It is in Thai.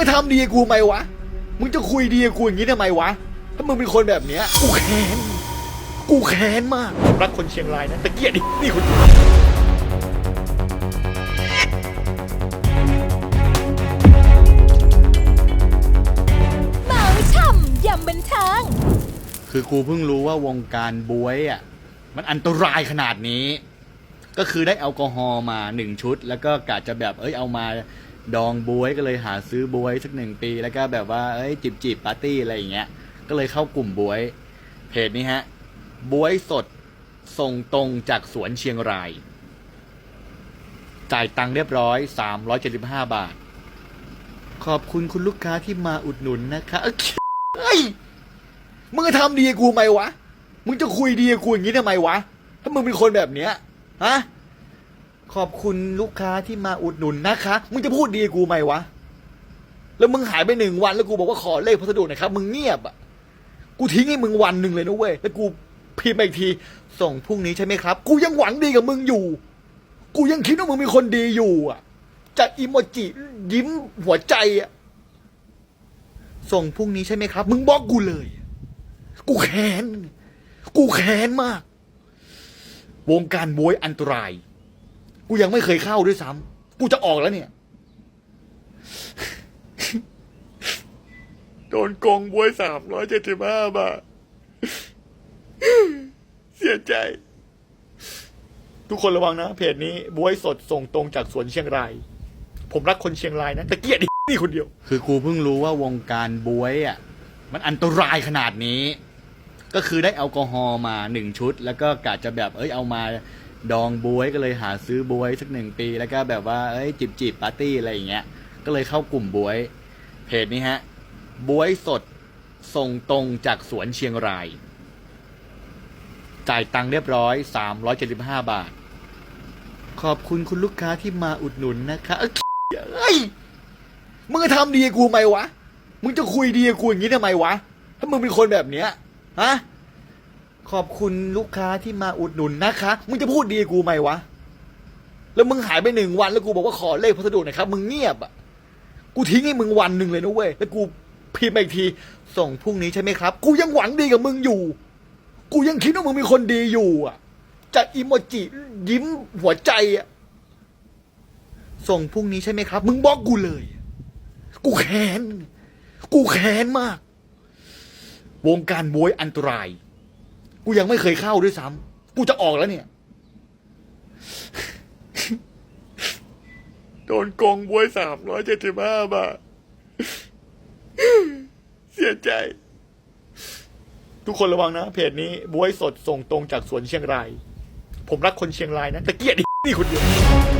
จะทำดีกับกูไหมวะ มึงจะคุยดีกับกูอย่างนี้ทำไมวะ ถ้ามึงเป็นคนแบบเนี้ยกูแค้น กูแค้นมากผมรักคนเชียงรายนะแต่เกลียดดินี่คนเมาช่ำยำบันเทิงคือกูเพิ่งรู้ว่าวงการบวยอะมันอันตรายขนาดนี้ ก็คือได้แอลกอฮอล์มาหนึ่งชุด แล้วก็กะจะแบบเอ้ยเอามา ดองบวยก็เลยหาซื้อบวยสักหนึ่งปี แล้วก็แบบว่าเอ้ยจิบจิบปาร์ตี้อะไรอย่างเงี้ย ก็เลยเข้ากลุ่มบวย เพจนี้ฮะบวยสดส่งตรงจากสวนเชียงราย จ่ายตังค์เรียบร้อย 375 บาท ขอบคุณคุณลูกค้าที่มาอุดหนุนนะคะเอ้ยมึงจะทำดีกูไหมวะ มึงจะคุยดีกูอย่างนี้ทำไมวะ ถ้ามึงเป็นคนแบบเนี้ยฮะ ขอบคุณลูกค้าที่มาอุดหนุนนะคะ มึงจะพูดดีกูไหมวะ แล้วมึงหายไปหนึ่งวันแล้วกูบอกว่าขอเลขพัสดุหน่อยครับ มึงเงียบอะ กูทิ้งให้มึงวันหนึ่งเลยนะเว้ย แล้วกูพิมพ์มาอีกที ส่งพรุ่งนี้ใช่ไหมครับ กูยังหวังดีกับมึงอยู่ กูยังคิดว่ามึงเป็นคนดีอยู่อะจากอีโมจิยิ้มหัวใจอะ ส่งพรุ่งนี้ใช่ไหมครับ มึงบล็อกกูเลย กูแค้น กูแค้นมาก วงการบวยอันตราย กูยังไม่เคยเข้าด้วยซ้ำกูจะออกแล้วเนี่ย โดนโกงบวยสามร้อยเจ็ดสิบห้าบาท เสียใจ ทุกคนระวังนะ เพจนี้บวยสดส่งตรงจากสวนเชียงราย ผมรักคนเชียงรายนะแต่เกลียดนี่คนเดียว คือกูเพิ่งรู้ว่าวงการบวยอะ มันอันตรายขนาดนี้ ก็คือได้แอลกอฮอล์มาหนึ่งชุด แล้วก็กะจะแบบเอ้ยเอามา ดองบวยก็เลยหาซื้อบวยสักหนึ่งปี แล้วก็แบบว่าเอ้ยจิบจิบปาร์ตี้อะไรอย่างเงี้ย ก็เลยเข้ากลุ่มบวย เพจนี้ฮะ บวยสดส่งตรงจากสวนเชียงราย จ่ายตังค์เรียบร้อย 375 บาท ขอบคุณคุณลูกค้าที่มาอุดหนุนนะคะเอ้ยมึงทำดีกูไหมวะ มึงจะคุยดีกูอย่างนี้ทำไมวะ ถ้ามึงเป็นคนแบบเนี้ยฮะ ขอบคุณลูกค้าที่มาอุดหนุนนะคะ มึงจะพูดดีกูไหมวะ แล้วมึงหายไปหนึ่งวันแล้วกูบอกว่าขอเลขพัสดุหน่อยครับ มึงเงียบอะ กูทิ้งให้มึงวันหนึ่งเลยนะเว้ย แล้วกูพิมพ์อีกที ส่งพรุ่งนี้ใช่ไหมครับ กูยังหวังดีกับมึงอยู่ กูยังคิดว่ามึงเป็นคนดีอยู่อะ จากอีโมจิยิ้มหัวใจอะ ส่งพรุ่งนี้ใช่ไหมครับ มึงบล็อกกูเลย กูแค้น กูแค้นมาก วงการบวยอันตราย กูยังไม่เคยเข้าด้วยซ้ำกูจะออกแล้วเนี่ย โดนโกงบวยสามร้อยเจ็ดสิบห้าบาท เสียใจ ทุกคนระวังนะ เพจนี้บวยสดส่งตรงจากสวนเชียงราย ผมรักคนเชียงรายนะแต่เกลียดนี่คนเดียว